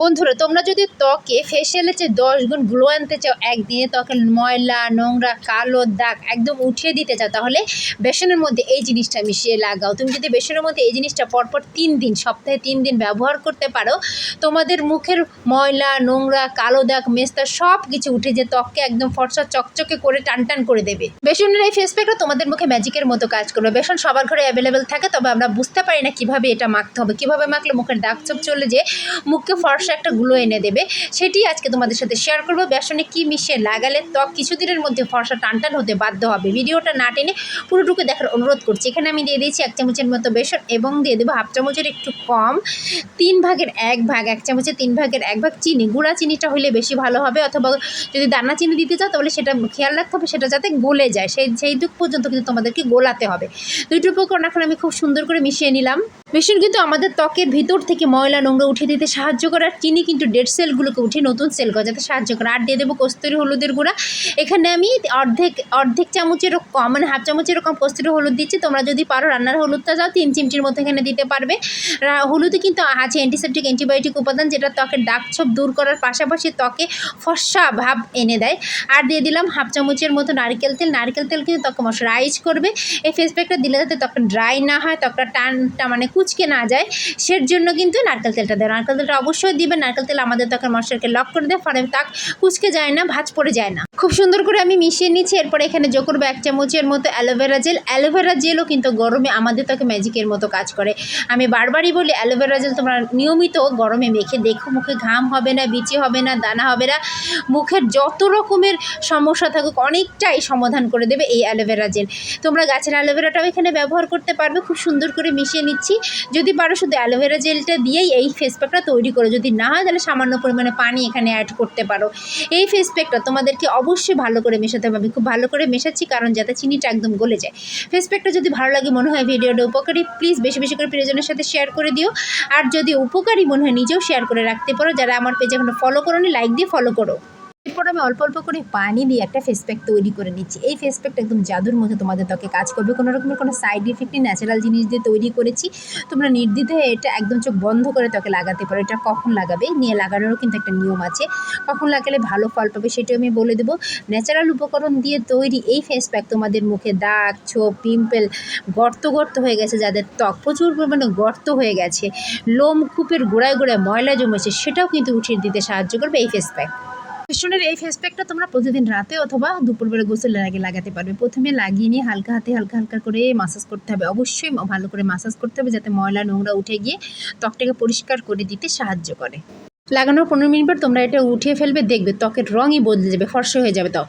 বন্ধুরা, তোমরা যদি ত্বকে ফেসিয়ালের চেয়ে দশ গুণ গ্লো আনতে চাও, একদিনে ত্বকের ময়লা, নোংরা, কালো দাগ একদম উঠিয়ে দিতে চাও, তাহলে বেসনের মধ্যে এই জিনিসটা মিশিয়ে লাগাও। তুমি যদি বেসনের মধ্যে এই জিনিসটা পরপর তিন দিন, সপ্তাহে তিন দিন ব্যবহার করতে পারো, তোমাদের মুখের ময়লা, নোংরা, কালো দাগ, মেস্তা সব কিছু উঠে যে ত্বককে একদম ফর্সা চকচকে করে টান টান করে দেবে। বেসনের এই ফেস প্যাকটা তোমাদের মুখে ম্যাজিকের মতো কাজ করবে। বেসন সবার ঘরে অ্যাভেলেবেল থাকে, তবে আমরা বুঝতে পারি না কীভাবে এটা মাখতে হবে। কীভাবে মাখলে মুখের দাগ চোপ চলে যে মুখকে ফর্সা একটা গ্লো এনে দেবে। সেটি আজকে তোমাদের সাথে শেয়ার করব। বেসনে কি মিশিয়ে লাগালে ত্বক কিছুদিনের মধ্যে ফর্সা টানটান হতে বাধ্য হবে। ভিডিওটা না টেনে পুরোটুকু দেখার অনুরোধ করছি। এখানে আমি দিয়ে দিয়েছি এক চামচের মতো বেসন এবং দিয়ে দেবো হাফ চামচের একটু কম। তিন ভাগের এক ভাগ, এক চামচের তিন ভাগের এক ভাগ চিনি। গুঁড়া চিনিটা হলে বেশি ভালো হবে অথবা যদি দানা চিনি দিতে চাও তাহলে সেটা খেয়াল রাখতে হবে, সেটা যাতে গলে যায়। সেই সেই দুঃখ পর্যন্ত কিন্তু তোমাদেরকে গোলাতে হবে। দুইটি উপকরণ এখন আমি খুব সুন্দর করে মিশিয়ে নিলাম। বেসন কিন্তু আমাদের ত্বকের ভিতর থেকে ময়লা নোংরা উঠে দিতে সাহায্য করে, আর চিনি কিন্তু ডেড সেলগুলোকে উঠে নতুন সেল গজাতে সাহায্য করে। আর দিয়ে দেবো কস্তুরি হলুদের গুঁড়া। এখানে আমি অর্ধেক অর্ধেক চামচের কম মানে হাফ চামচের কম কস্তুরি হলুদ দিচ্ছি। তোমরা যদি পারো রান্নার হলুদটা যাও তিন চিমচির মতো এখানে দিতে পারবে। হলুদে কিন্তু আছে অ্যান্টিসেপটিক অ্যান্টিবায়োটিক উপাদান, যেটা ত্বকের দাগ ছোপ দূর করার পাশাপাশি ত্বকে ফর্সা ভাব এনে দেয়। আর দিয়ে দিলাম হাফ চামচের মতো নারকেল তেল। নারকেল তেল কিন্তু ত্বকে মশারাইজ করবে। এই ফেস প্যাকটা দিলে যাতে ত্বকটা ড্রাই না হয়, ত্বকটা টানটা মানে কুচকে না যায়, সের জন্য কিন্তু নারকেল তেলটা দেয় নারকেল তেলটা অবশ্যই দিবে নারকেল তেল আমাদের ত্বকের মশারকে লক করে দেয় ফলে তাক কুচকে যায় না, ভাজ পড়ে যায় না। খুব সুন্দর করে আমি মিশিয়ে নিচ্ছি, এরপরে এখানে যোগ করব এক চামচের মতো অ্যালোভেরা জেল। অ্যালোভেরা জেলও কিন্তু গরমে আমাদের ত্বকে ম্যাজিকের মতো কাজ করে। আমি বারবারই বলি, অ্যালোভেরা জেল তোমরা নিয়মিত গরমে মেখে দেখো, মুখে ঘাম হবে না, বিচি হবে না, দানা হবে না, মুখের যত রকমের সমস্যা থাকুক, অনেকটাই সমাধান করে দেবে এই অ্যালোভেরা জেল। তোমরা গাছের অ্যালোভেরাটাও এখানে ব্যবহার করতে পারবে, খুব সুন্দর করে মিশিয়ে নিচ্ছি। যদি পারো শুধু অ্যালোভেরা জেলটা দিয়েই এই ফেস প্যাকটা তৈরি করো, যদি না হয় তাহলে সামান্য পরিমাণে পানি এখানে অ্যাড করতে পারো। এই ফেস প্যাকটা তোমাদেরকে অবশ্যই ভালো করে মেশাতে হবে। খুব ভালো করে মেশাচ্ছি, কারণ যাতে চিনিটা একদম গলে যায়। ফেস প্যাকটা যদি ভালো লাগে, মনে হয় ভিডিওটা উপকারী প্লিজ বেশি বেশি করে প্রিয়জনের সাথে শেয়ার করে দিও। আর যদি উপকারী মনে হয়, নিজেও শেয়ার করে রাখতে পারো। যারা আমার পেজে এখনও ফলো করো লাইক দিয়ে ফলো করো। এরপর আমি অল্প অল্প করে পানি দিয়ে একটা ফেস প্যাক তৈরি করে নিচ্ছি। এই ফেস প্যাকটা একদম জাদুর মতো তোমাদের ত্বকে কাজ করবে। কোনো রকমের কোনো সাইড ইফেক্ট নেই ন্যাচারাল জিনিস দিয়ে তৈরি করেছি। তোমরা নির্দ্বিধায় এটা একদম চোখ বন্ধ করে ত্বকে লাগাতে পারো। এটা কখন লাগাবে? নিয়ে লাগানোরও কিন্তু একটা নিয়ম আছে। কখন লাগালে ভালো ফল পাবে সেটাও আমি বলে দেবো। ন্যাচারাল উপকরণ দিয়ে তৈরি এই ফেস প্যাক তোমাদের মুখে দাগ, ছোপ পিম্পল গর্ত গর্ত হয়ে গেছে যাদের ত্বক। প্রচুর পরিমাণে গর্ত হয়ে গেছে। লোম কূপের গোড়ায় গোড়ায় ময়লা জমেছে, সেটাও কিন্তু উঠিয়ে দিতে সাহায্য করবে এই ফেস প্যাক ভীষণের এই ফেস প্যাকটা তোমরা প্রতিদিন রাতে অথবা দুপুরবেলা গোসলের আগে লাগাতে পারবে। প্রথমে লাগিয়ে নিয়ে হালকা হাতে হালকা হালকা করে মাসাজ করতে হবে। অবশ্যই ভালো করে মাসাজ করতে হবে যাতে ময়লা নোংরা উঠে গিয়ে ত্বকটাকে পরিষ্কার করে দিতে সাহায্য করে। লাগানোর পনেরো মিনিট পর তোমরা এটা উঠিয়ে ফেলবে, দেখবে ত্বকের রঙই বদলে যাবে, ফর্সা হয়ে যাবে ত্বক।